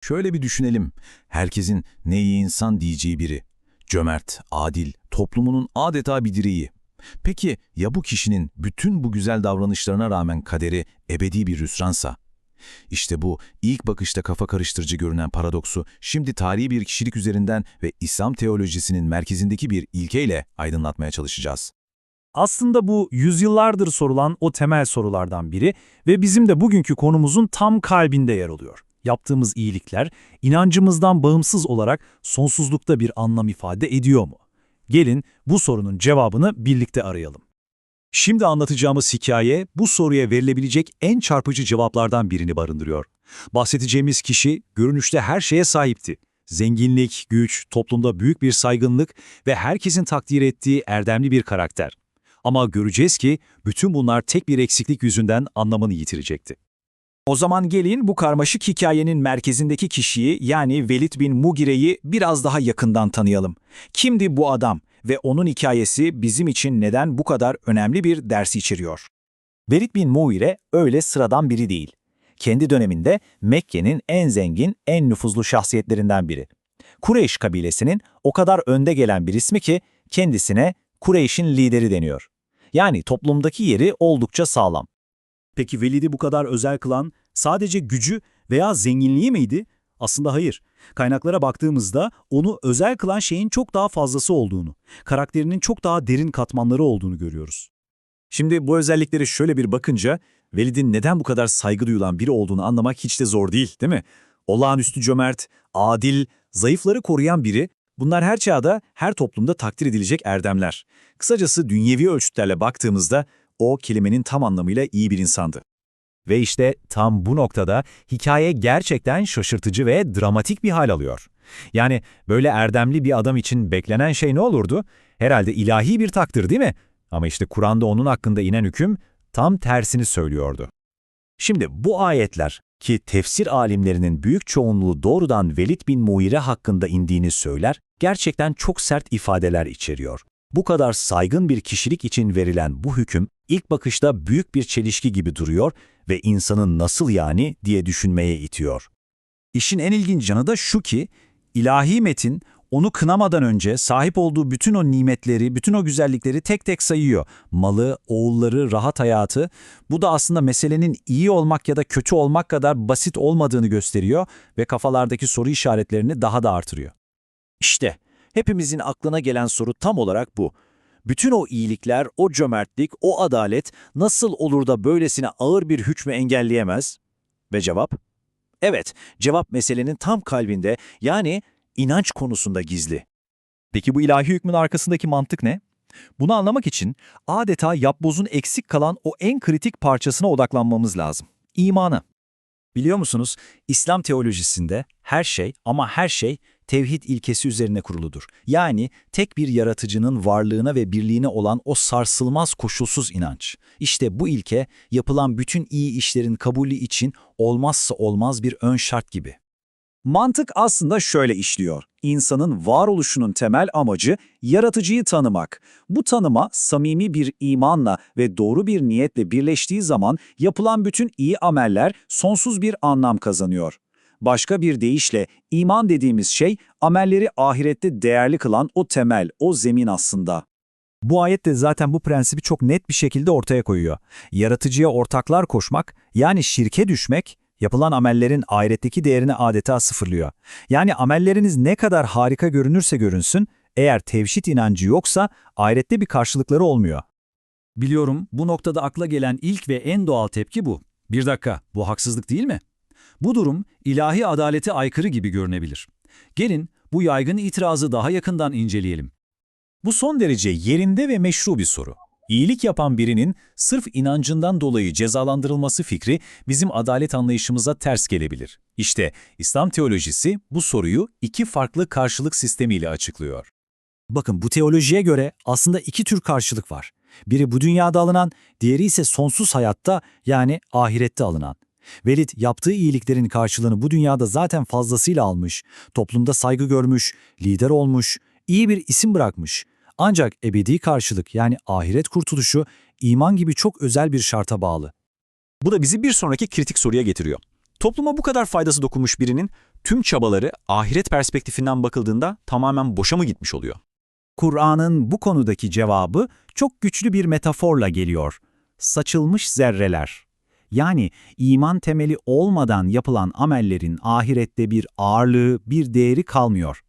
Şöyle bir düşünelim. Herkesin ne iyi insan diyeceği biri. Cömert, adil, toplumunun adeta bir direği. Peki ya bu kişinin bütün bu güzel davranışlarına rağmen kaderi ebedi bir hüsransa? İşte bu ilk bakışta kafa karıştırıcı görünen paradoksu şimdi tarihi bir kişilik üzerinden ve İslam teolojisinin merkezindeki bir ilkeyle aydınlatmaya çalışacağız. Aslında bu yüzyıllardır sorulan o temel sorulardan biri ve bizim de bugünkü konumuzun tam kalbinde yer alıyor. Yaptığımız iyilikler inancımızdan bağımsız olarak sonsuzlukta bir anlam ifade ediyor mu? Gelin bu sorunun cevabını birlikte arayalım. Şimdi anlatacağımız hikaye bu soruya verilebilecek en çarpıcı cevaplardan birini barındırıyor. Bahsedeceğimiz kişi görünüşte her şeye sahipti. Zenginlik, güç, toplumda büyük bir saygınlık ve herkesin takdir ettiği erdemli bir karakter. Ama göreceğiz ki bütün bunlar tek bir eksiklik yüzünden anlamını yitirecekti. O zaman gelin bu karmaşık hikayenin merkezindeki kişiyi yani Velid bin Mugire'yi biraz daha yakından tanıyalım. Kimdi bu adam ve onun hikayesi bizim için neden bu kadar önemli bir ders içeriyor? Velid bin Mugire öyle sıradan biri değil. Kendi döneminde Mekke'nin en zengin, en nüfuzlu şahsiyetlerinden biri. Kureyş kabilesinin o kadar önde gelen bir ismi ki kendisine Kureyş'in lideri deniyor. Yani toplumdaki yeri oldukça sağlam. Peki Velid'i bu kadar özel kılan sadece gücü veya zenginliği miydi? Aslında hayır. Kaynaklara baktığımızda onu özel kılan şeyin çok daha fazlası olduğunu, karakterinin çok daha derin katmanları olduğunu görüyoruz. Şimdi bu özellikleri şöyle bir bakınca Velid'in neden bu kadar saygı duyulan biri olduğunu anlamak hiç de zor değil, değil mi? Olağanüstü cömert, adil, zayıfları koruyan biri, bunlar her çağda, her toplumda takdir edilecek erdemler. Kısacası dünyevi ölçütlerle baktığımızda o kelimenin tam anlamıyla iyi bir insandı. Ve işte tam bu noktada hikaye gerçekten şaşırtıcı ve dramatik bir hal alıyor. Yani böyle erdemli bir adam için beklenen şey ne olurdu? Herhalde ilahi bir takdir değil mi? Ama işte Kur'an'da onun hakkında inen hüküm tam tersini söylüyordu. Şimdi bu ayetler ki tefsir alimlerinin büyük çoğunluğu doğrudan Velid bin Muire hakkında indiğini söyler, gerçekten çok sert ifadeler içeriyor. Bu kadar saygın bir kişilik için verilen bu hüküm ilk bakışta büyük bir çelişki gibi duruyor ve insanın nasıl yani diye düşünmeye itiyor. İşin en ilginç yanı da şu ki, ilahi metin onu kınamadan önce sahip olduğu bütün o nimetleri, bütün o güzellikleri tek tek sayıyor. Malı, oğulları, rahat hayatı. Bu da aslında meselenin iyi olmak ya da kötü olmak kadar basit olmadığını gösteriyor ve kafalardaki soru işaretlerini daha da artırıyor. İşte hepimizin aklına gelen soru tam olarak bu. Bütün o iyilikler, o cömertlik, o adalet nasıl olur da böylesine ağır bir hükmü engelleyemez? Ve cevap? Evet, cevap meselenin tam kalbinde yani inanç konusunda gizli. Peki bu ilahi hükmün arkasındaki mantık ne? Bunu anlamak için adeta yapbozun eksik kalan o en kritik parçasına odaklanmamız lazım. İmanı. Biliyor musunuz, İslam teolojisinde her şey ama her şey tevhid ilkesi üzerine kuruludur. Yani tek bir yaratıcının varlığına ve birliğine olan o sarsılmaz koşulsuz inanç. İşte bu ilke yapılan bütün iyi işlerin kabulü için olmazsa olmaz bir ön şart gibi. Mantık aslında şöyle işliyor. İnsanın varoluşunun temel amacı yaratıcıyı tanımak. Bu tanıma samimi bir imanla ve doğru bir niyetle birleştiği zaman yapılan bütün iyi ameller sonsuz bir anlam kazanıyor. Başka bir deyişle iman dediğimiz şey amelleri ahirette değerli kılan o temel, o zemin aslında. Bu ayet de zaten bu prensibi çok net bir şekilde ortaya koyuyor. Yaratıcıya ortaklar koşmak, yani şirke düşmek, yapılan amellerin ahiretteki değerini adeta sıfırlıyor. Yani amelleriniz ne kadar harika görünürse görünsün, eğer tevşit inancı yoksa ahirette bir karşılıkları olmuyor. Biliyorum bu noktada akla gelen ilk ve en doğal tepki bu. Bir dakika, bu haksızlık değil mi? Bu durum ilahi adalete aykırı gibi görünebilir. Gelin bu yaygın itirazı daha yakından inceleyelim. Bu son derece yerinde ve meşru bir soru. İyilik yapan birinin sırf inancından dolayı cezalandırılması fikri bizim adalet anlayışımıza ters gelebilir. İşte İslam teolojisi bu soruyu iki farklı karşılık sistemiyle açıklıyor. Bakın bu teolojiye göre aslında iki tür karşılık var. Biri bu dünyada alınan, diğeri ise sonsuz hayatta yani ahirette alınan. Velid yaptığı iyiliklerin karşılığını bu dünyada zaten fazlasıyla almış, toplumda saygı görmüş, lider olmuş, iyi bir isim bırakmış. Ancak ebedi karşılık yani ahiret kurtuluşu iman gibi çok özel bir şarta bağlı. Bu da bizi bir sonraki kritik soruya getiriyor. Topluma bu kadar faydası dokunmuş birinin tüm çabaları ahiret perspektifinden bakıldığında tamamen boşa mı gitmiş oluyor? Kur'an'ın bu konudaki cevabı çok güçlü bir metaforla geliyor. Saçılmış zerreler. Yani iman temeli olmadan yapılan amellerin ahirette bir ağırlığı, bir değeri kalmıyor.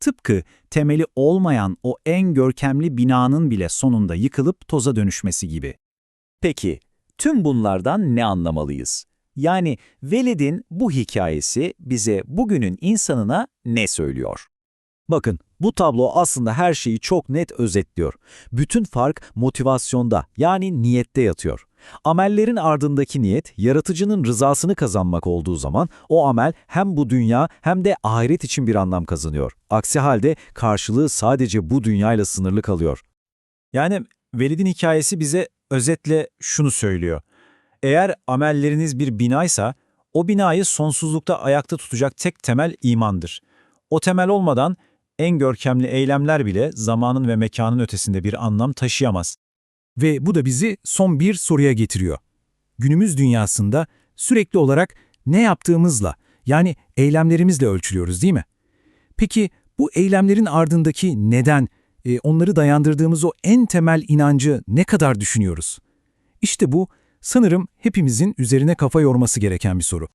Tıpkı temeli olmayan o en görkemli binanın bile sonunda yıkılıp toza dönüşmesi gibi. Peki, tüm bunlardan ne anlamalıyız? Yani Velid'in bu hikayesi bize bugünün insanına ne söylüyor? Bakın, bu tablo aslında her şeyi çok net özetliyor. Bütün fark motivasyonda, yani niyette yatıyor. Amellerin ardındaki niyet, yaratıcının rızasını kazanmak olduğu zaman o amel hem bu dünya hem de ahiret için bir anlam kazanıyor. Aksi halde karşılığı sadece bu dünyayla sınırlı kalıyor. Yani Velid'in hikayesi bize özetle şunu söylüyor. Eğer amelleriniz bir binaysa, o binayı sonsuzlukta ayakta tutacak tek temel imandır. O temel olmadan en görkemli eylemler bile zamanın ve mekanın ötesinde bir anlam taşıyamaz. Ve bu da bizi son bir soruya getiriyor. Günümüz dünyasında sürekli olarak ne yaptığımızla, yani eylemlerimizle ölçülüyoruz değil mi? Peki bu eylemlerin ardındaki neden, e, onları dayandırdığımız o en temel inancı ne kadar düşünüyoruz? İşte bu sanırım hepimizin üzerine kafa yorması gereken bir soru.